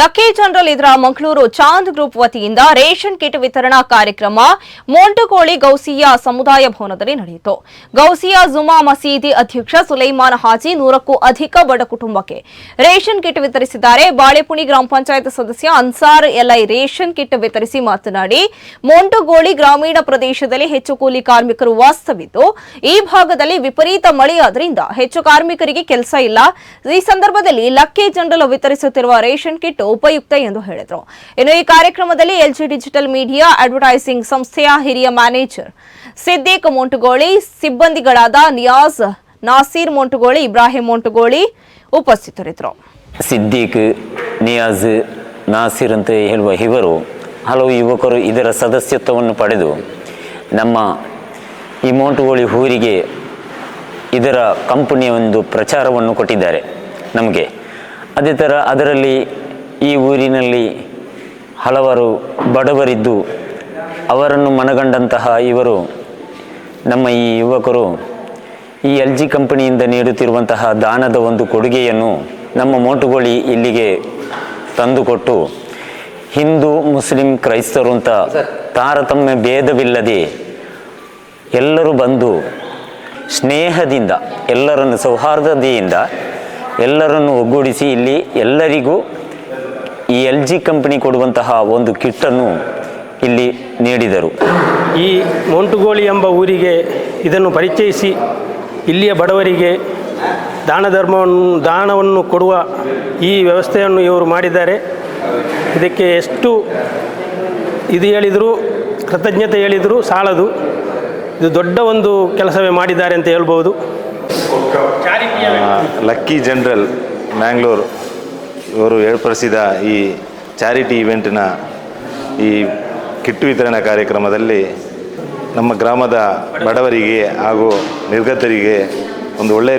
Lucky General ಇದರ Mangaluru Chand group ವತಿಯಿಂದ ration kit ವಿತರಣಾ ಕಾರ್ಯಕ್ರಮ ಮೋಂಟುಕೋಳಿ ಗೌಸಿಯಾ ಸಮುದಾಯ ಭವನದಲ್ಲಿ ನಡೆಯಿತು. ಗೌಸಿಯಾ ಜುಮಾ ಮಸೀದಿ ಅಧ್ಯಕ್ಷ ಸುಲೈಮಾನ್ ಹಾಜಿ ನೂರಕ್ಕೂ ಅಧಿಕ ಬಡ ಕುಟುಂಬಕ್ಕೆ ರೇಷನ್ ಕಿಟ್ ವಿತರಿಸಿದ್ದಾರೆ. ಬಾಳೆಪುಣಿ ಗ್ರಾಮ ಪಂಚಾಯತ್ ಸದಸ್ಯ ಅನ್ಸಾರ್ ಎಲ್ಐ ರೇಷನ್ ಕಿಟ್ ವಿತರಿಸಿ ಮಾತನಾಡಿ ಮೋಂಟುಗೋಳಿ ಗ್ರಾಮೀಣ ಪ್ರದೇಶದಲ್ಲಿ ಹೆಚ್ಚು ಕೂಲಿ ಕಾರ್ಮಿಕರು ವಾಸ್ತವಿದ್ದು ಈ ಭಾಗದಲ್ಲಿ ವಿಪರೀತ ಮಳೆಯಾದ್ರಿಂದ ಹೆಚ್ಚು ಕಾರ್ಮಿಕರಿಗೆ ಕೆಲಸ ಇಲ್ಲ. ಈ ಸಂದರ್ಭದಲ್ಲಿ ಲಕ್ಕಿ ಜನರಲ್ ವಿತರಿಸುತ್ತಿರುವ ರೇಷನ್ ಕಿಟ್ ಉಪಯುಕ್ತ ಎಂದು ಹೇಳಿದರು. ಇನ್ನು ಈ ಕಾರ್ಯಕ್ರಮದಲ್ಲಿ ಎಲ್ಜಿ ಡಿಜಿಟಲ್ ಮೀಡಿಯಾ ಅಡ್ವರ್ಟೈಸಿಂಗ್ ಸಂಸ್ಥೆಯ ಹಿರಿಯ ಮ್ಯಾನೇಜರ್ ಸಿದ್ದೀಕ್ ಮೊಂಟುಗೋಳಿ, ಸಿಬ್ಬಂದಿಗಳಾದ ನಿಯಾಜ್ ನಾಸೀರ್ ಮೊಂಟುಗೋಳಿ, ಇಬ್ರಾಹಿಂ ಮೊಂಟುಗೋಳಿ ಉಪಸ್ಥಿತರಿದ್ದರು. ಸಿದ್ದೀಕ್, ನಿಯಾಜ್, ನಾಸೀರ್ ಅಂತ ಹೇಳುವ ಇವರು ಹಲವು ಯುವಕರು ಇದರ ಸದಸ್ಯತ್ವವನ್ನು ಪಡೆದು ನಮ್ಮ ಈ ಮೋಂಟುಗೋಳಿ ಊರಿಗೆ ಇದರ ಕಂಪನಿಯ ಒಂದು ಪ್ರಚಾರವನ್ನು ಕೊಟ್ಟಿದ್ದಾರೆ ನಮಗೆ. ಅದೇ ಥರ ಅದರಲ್ಲಿ ಈ ಊರಿನಲ್ಲಿ ಹಲವರು ಬಡವರಿದ್ದು ಅವರನ್ನು ಮನಗಂಡಂತಹ ಇವರು ನಮ್ಮ ಈ ಯುವಕರು. ಈ ಎಲ್ ಜಿ ಕಂಪನಿಯಿಂದ ನೀಡುತ್ತಿರುವಂತಹ ದಾನದ ಒಂದು ಕೊಡುಗೆಯನ್ನು ನಮ್ಮ ಮೋಟುಗೋಳಿ ಇಲ್ಲಿಗೆ ತಂದುಕೊಟ್ಟು ಹಿಂದೂ ಮುಸ್ಲಿಂ ಕ್ರೈಸ್ತರು ಅಂತ ತಾರತಮ್ಯ ಭೇದವಿಲ್ಲದೆ ಎಲ್ಲರೂ ಬಂದು ಸ್ನೇಹದಿಂದ ಎಲ್ಲರನ್ನು ಸೌಹಾರ್ದತೆಯಿಂದ ಎಲ್ಲರನ್ನು ಒಗ್ಗೂಡಿಸಿ ಇಲ್ಲಿ ಎಲ್ಲರಿಗೂ ಈ ಎಲ್ ಜಿ ಕಂಪನಿ ಕೊಡುವಂತಹ ಒಂದು ಕಿಟ್ಟನ್ನು ಇಲ್ಲಿ ನೀಡಿದರು. ಈ ಮೊಂಟುಗೋಳಿ ಎಂಬ ಊರಿಗೆ ಇದನ್ನು ಪರಿಚಯಿಸಿ ಇಲ್ಲಿಯ ಬಡವರಿಗೆ ದಾನ ಧರ್ಮವನ್ನು ದಾನವನ್ನು ಕೊಡುವ ಈ ವ್ಯವಸ್ಥೆಯನ್ನು ಇವರು ಮಾಡಿದ್ದಾರೆ. ಇದಕ್ಕೆ ಎಷ್ಟು ಇದು ಹೇಳಿದರೂ ಕೃತಜ್ಞತೆ ಹೇಳಿದರೂ ಸಾಲದು. ಇದು ದೊಡ್ಡ ಒಂದು ಕೆಲಸವೇ ಮಾಡಿದ್ದಾರೆ ಅಂತ ಹೇಳ್ಬೋದು. Lucky General Mangalore. ಇವರು ಏರ್ಪಡಿಸಿದ ಈ ಚಾರಿಟಿ ಇವೆಂಟಿನ ಈ ಕಿಟ್ಟು ವಿತರಣಾ ಕಾರ್ಯಕ್ರಮದಲ್ಲಿ ನಮ್ಮ ಗ್ರಾಮದ ಬಡವರಿಗೆ ಹಾಗೂ ನಿರ್ಗತರಿಗೆ ಒಂದು ಒಳ್ಳೆಯ